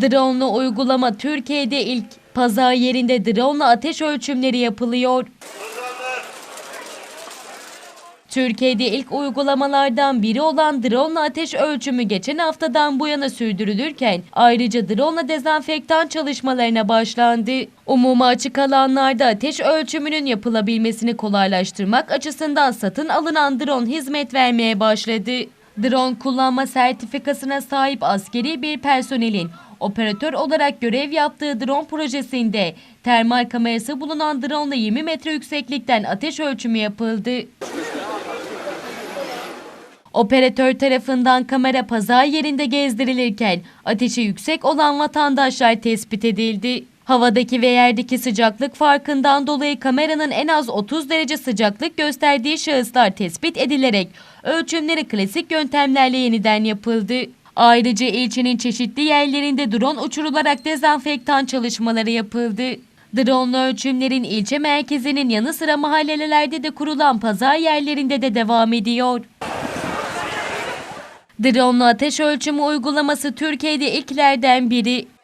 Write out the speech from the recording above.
Drone'lu uygulama Türkiye'de ilk. Pazar yerinde drone'la ateş ölçümleri yapılıyor. Türkiye'de ilk uygulamalardan biri olan drone ateş ölçümü geçen haftadan bu yana sürdürülürken ayrıca drone dezenfektan çalışmalarına başlandı. Umuma açık alanlarda ateş ölçümünün yapılabilmesini kolaylaştırmak açısından satın alınan drone hizmet vermeye başladı. Drone kullanma sertifikasına sahip askeri bir personelin operatör olarak görev yaptığı drone projesinde termal kamerası bulunan drone ile 20 metre yükseklikten ateş ölçümü yapıldı. Operatör tarafından kamera pazar yerinde gezdirilirken ateşi yüksek olan vatandaşlar tespit edildi. Havadaki ve yerdeki sıcaklık farkından dolayı kameranın en az 30 derece sıcaklık gösterdiği şahıslar tespit edilerek ölçümleri klasik yöntemlerle yeniden yapıldı. Ayrıca ilçenin çeşitli yerlerinde drone uçurularak dezenfektan çalışmaları yapıldı. Drone ölçümlerin ilçe merkezinin yanı sıra mahallelerde de kurulan pazar yerlerinde de devam ediyor. Drone'lu ateş ölçümü uygulaması Türkiye'de ilklerden biri.